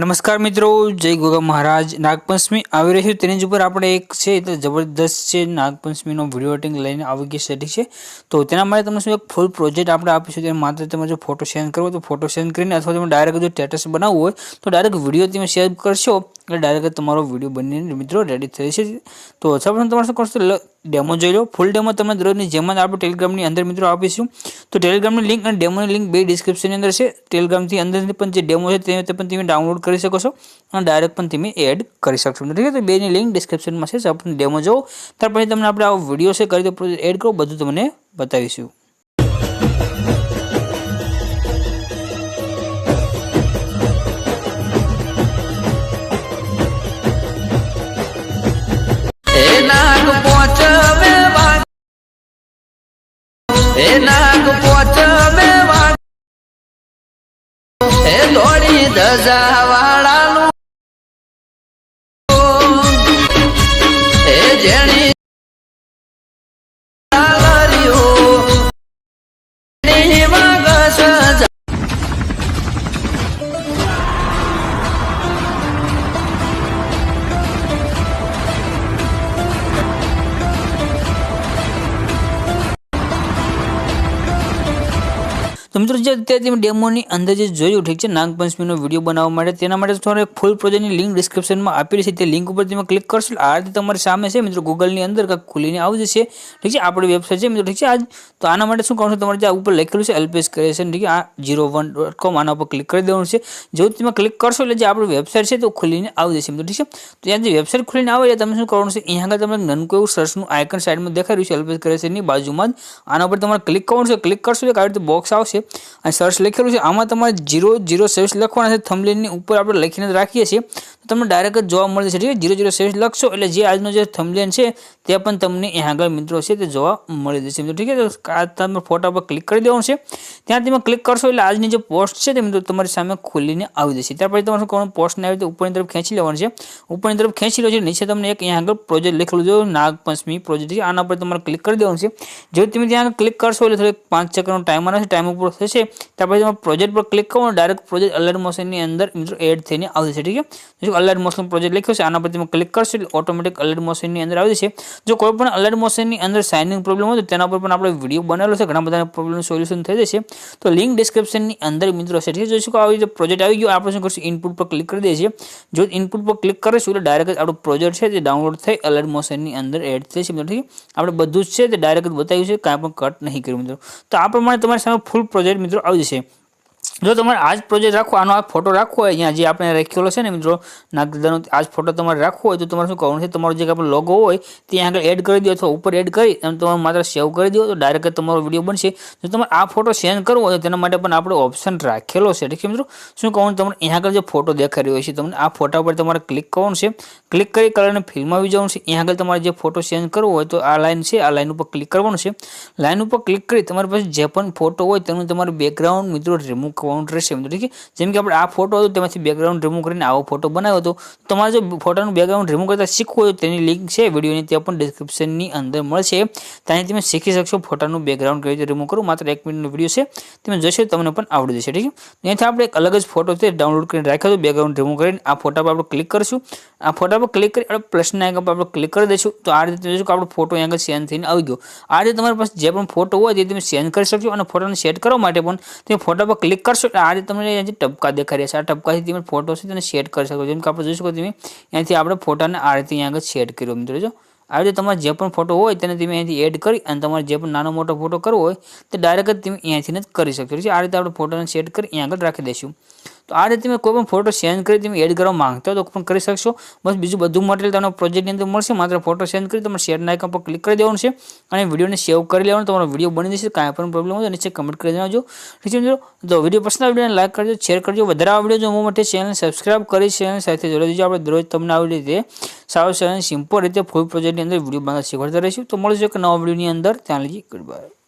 નમસ્કાર મિત્રો, જય ગોગા મહારાજ. નાગપંચમી આવી રહી છે તેની જ ઉપર આપણે એક છે એટલે જબરદસ્ત છે. નાગપંચમીનો વીડિયો એડિટિંગ લઈને આવી ગઈ સેટિંગ છે? તો તેના માટે તમને શું એક ફૂલ પ્રોજેક્ટ આપણે આપીશું. તેને માત્ર તમે જો ફોટો સેન્ડ કરવો તો ફોટો સેન્ડ કરીને અથવા તમે ડાયરેક્ટ જો સ્ટેટસ બનાવવું હોય, તો ડાયરેક્ટ વીડિયો તમે શેર કરશો. ડાયરેક્ટ તમારો વીડિયો બનીને મિત્રો રેડી થઈ છે તો સૌપ્રથમ તમારે શું કરશો? ડેમો જોઈ લો. ફૂલ ડેમો તમે દરરોજની જેમ જ આપણે ટેલિગ્રામની અંદર મિત્રો આપીશું. તો ટેલિગ્રામની લિંક અને ડેમોની લિંક બે ડિસ્ક્રિપ્શનની અંદર છે. ટેલિગ્રામથી અંદરથી પણ જે ડેમો છે તે પણ તમે ડાઉનલોડ કરી શકો છો. અને ડાયરેક્ટ પણ તમે એડ કરી શકશો. ઠીક છે, તો બેની લિંક ડિસ્ક્રિપ્શનમાં છે. આપણે ડેમો જોવો. ત્યાર પછી તમને આપણે આ વીડિયો છે કરી એડ કરો બધું તમને બતાવીશું. હે નાગ પોચમે વાગ હે નાગ પોચમે વાગ હે દોડી ધજા મિત્રો જે અત્યારે તમે ડેમોની અંદર જે જોયું ઠીક છે, નાગપંચમીનો વીડિયો બનાવવા માટે, તેના માટે તમારે ફૂલ પ્રોજેક્ટની લિંક ડિસ્ક્રિપ્શનમાં આપેલી છે. તે લિંક ઉપર તમે ક્લિક કરશો આ રીતે તમારી સામે છે મિત્રો ગૂગલની અંદર કાંઈક ખુલીને આવી જશે ઠીક છે, આપણી વેબસાઇટ છે મિત્રો, ઠીક છે, આજ તો આના માટે શું કરવાનું તમારે જે ઉપર લખેલું છે એલપીએસ ક્રિએશન ઠીક છે, આ જીરો વન ડોટ કોમ આના ઉપર ક્લિક કરી દેવાનું છે. જો તમે ક્લિક કરશો, એટલે જે આપણી વેબસાઇટ છે, તો ખુલીને આવી જશે મિત્રો, ઠીક છે. તો ત્યાં જે વેબસાઇટ ખુલીને આવે, એટલે તમે શું કરવાનું છે, અહીંયા આગળ તમને નનકો એવું સર્ચનું આઇકન સાઇડમાં દેખાઈ રહ્યું છે એલપીએસ ક્રિએશનની બાજુમાં જ. આના ઉપર તમારે ક્લિક કરવાનું છે ક્લિક કરશો, એટલે આવી રીતે બોક્સ આવશે. અને સર્ચ લખેલું છે. આમાં તમારે જીરો જીરો સેવ્સ લખવાના છે. થમલેનની ઉપર આપણે લખીને રાખીએ છીએ. તો તમને ડાયરેક્ટ જોવા મળે છે. ઠીક છે? જીરો જીરો સેવ્સ લખશો એટલે જે આજનો જે થમલેન છે, તે પણ તમને અહીં આગળ મિત્રો છે તે જોવા મળી જશે. મિત્રો, ઠીક છે? તો તમે ફોટા પર ક્લિક કરી દેવાનું છે. ત્યાં તમે ક્લિક કરશો એટલે આજની જે પોસ્ટ છે તે મિત્રો તમારી સામે ખોલીને આવી જશે. ત્યાર પછી તમારે શું કરવાનું? પોસ્ટને આવી રીતે ઉપરની તરફ ખેંચી લેવાનું છે. ઉપરની તરફ ખેંચી લો છે. નીચે તમને એક અહીંયા આગળ પ્રોજેક્ટ લખેલું જો નાગપંચમી પ્રોજેક્ટ છે. આના પર તમારે ક્લિક કરી દેવાનું છે. જો તમે ત્યાં ક્લિક કરશો એટલે થોડીક પાંચ સેકન્ડનો ટાઈમ છે. ટાઈમ ઉપર થશે ત્યાર પછી પ્રોજેક્ટ પર ક્લિક કરો ડાયરેક્ટ પ્રોજેક્ટ અલર્ટ મોશનની અંદર મિત્રો એડ થઈને આવી જશે ઠીક છે? જો અલર્ટ મોશન પ્રોજેક્ટ લખ્યો છે, આના પર તમે ક્લિક કરશો એટલે ઓટોમેટિક અલર્ટ મોશનની અંદર આવી જશે. જો કોઈ પણ અલર્ટ મોશનની અંદર સાઇનિંગ પ્રોબ્લેમ હોય તો તેના પર પણ આપણે વીડિયો બનાવેલો છે. ઘણા બધા પ્રોબ્લેમ સોલ્યુશન થઈ જશે. તો લિંક ડિસ્ક્રિપ્શનની અંદર મિત્રો છે, ઠીક છે? જોઈશું કે આવી રીતે પ્રોજેક્ટ આવી ગયો. આપણે શું કરશું ઇનપુટ પર ક્લિક કરી દઈએ છીએ જો ઇનપુટ પર ક્લિક કરીશું એટલે ડાયરેક્ટ આપણો પ્રોજેક્ટ છે, તે ડાઉનલોડ થઈ અલર્ટ મોશનની અંદર એડ થશે છે મિત્રો, ઠીક આપણે બધું જ છે, તે ડાયરેક્ટ બતાવ્યું છે, કાંઈ પણ કટ નહીં કર્યું, મિત્રો. તો આ પ્રમાણે તમારી સામે ફૂલ પ્રોજેક્ટ મિત્રો આવી જશે. જો તમારે આ જ પ્રોજેક્ટ રાખવો, આનો આ ફોટો રાખવો હોય અહીંયા, જે આપણે રાખેલો છે ને મિત્રો નાગદાદાનો આ જ ફોટો તમારે રાખવો હોય તો તમારે શું કરવાનું છે, તમારો જે આપણો લોગો હોય, ત્યાં આગળ એડ કરી દો અથવા ઉપર એડ કરી અને તમારે માત્ર સેવ કરી દો, તો ડાયરેક્ટ તમારો વીડિયો બનશે. જો તમારે આ ફોટો સેન્ડ કરવો હોય તેના માટે પણ આપણે ઓપ્શન રાખેલો છે. ઠીક છે મિત્રો? શું કહું તમને અહીંયા આગળ જે ફોટો દેખાઈ રહ્યો છે, તમને આ ફોટા પર તમારે ક્લિક કરવાનું છે. ક્લિક કરી કલરને ફિલ્માવી જવાનું છે. અહીંયા આગળ તમારે જે ફોટો સેન્ડ કરવો હોય તો આ લાઇન છે, આ લાઈન ઉપર ક્લિક કરવાનું છે. લાઇન ઉપર ક્લિક કરી તમારી પાસે જે પણ ફોટો હોય તેનું તમારે બેકગ્રાઉન્ડ મિત્રો રિમૂવ કરવાનું રહેશે? મિત્રો ઠીક છે. જેમ કે આપણે આ ફોટો હતો, તેમાંથી બેકગ્રાઉન્ડ રિમૂવ કરીને આવો ફોટો બનાવ્યો હતો. તમારે જો ફોટાનું બેકગ્રાઉન્ડ રિમૂવ કરતા શીખવું હોય તેની લિંક છે, વિડીયોની તે પણ ડિસ્ક્રિપ્શનની અંદર મળશે. ત્યાંથી તમે શીખી શકશો ફોટાનું બેકગ્રાઉન્ડ કઈ રીતે રિમૂવ કરવું. માત્ર એક મિનિટનો વીડિયો છે. તમે જોશો તમને પણ આવડી જશે, ઠીક છે. ત્યાંથી આપણે એક અલગ જ ફોટો છે ડાઉનલોડ કરીને રાખ્યો હતો બેકગ્રાઉન્ડ રિમૂવ કરીને. આ ફોટા પર આપણે ક્લિક કરીશું. આ ફોટા પર ક્લિક કરી, આપણે પ્લસના આઇકન પર આપણે ક્લિક કરી દઈશું. તો આ રીતે જોઈશું કે આપણો ફોટો અહીંયા સેન્ડ થઈને આવી ગયો. આ રીતે તમારી પાસે જે પણ ફોટો હોય તે તમે સેન્ડ કરી શકશો અને ફોટાને સેટ કરવા માટે પણ તમે ફોટા પર ક્લિક કરશો એટલે આ રીતે તમને જે ટપકા દેખાઈ રહ્યા છે, આ ટપકાથી તમે ફોટો છે તેને સેટ કરી શકો જેમ કે આપણે જોઈ શકો તમે અહીંયાથી આપણે ફોટાને આ રીતે અહીંયા આગળ સેટ કર્યો મિત્રો, જો. આવી રીતે તમારે જે પણ ફોટો હોય તેને તમે અહીંયાથી એડ કરી અને તમારે જે પણ નાનો મોટો ફોટો કરવો હોય તે ડાયરેક્ટ જ તમે અહીંયાથી જ કરી શકશો. આ રીતે આપણે ફોટોને સેટ કરી અહીંયા આગળ રાખી દઈશું. તો આ રીતે તમે કોઈ પણ ફોટો સેન્ડ કરી તમે એડ કરવા માંગતા હો તો પણ કરી શકશો. બસ બીજું બધું મટીરિયલ તમને પ્રોજેક્ટની અંદર મળશે. માત્ર ફોટો સેન્ડ કરી તમારે શેરના આઇકન પર ક્લિક કરી દેવાનું છે અને વિડીયોને સેવ કરી લેવાનું. તમારો વીડિયો બની જશે, કાંઈ પણ પ્રોબ્લેમ હોય નીચે કમેન્ટ કરી જણાવજો ઠીક છે મિત્રો, તો વીડિયો પસંદ આવે વિડીયોને લાઇક કરજો શેર કરજો. વધારે આ વીડિયો જોવા માટે ચેનલ સબસ્ક્રાઇબ કરી ચેનલ સાથે જોડાઈ દેજો. આપણે દરરોજ તમને આવી રીતે સાવ સરળ સિમ્પલ રીતે ફૂલ પ્રોજેક્ટની અંદર વીડિયો બનાવતા શીખવાડતા રહીશું. તો મળશે એક નવા વિડીયોની અંદર. ત્યાં લઈ ગુડ બાય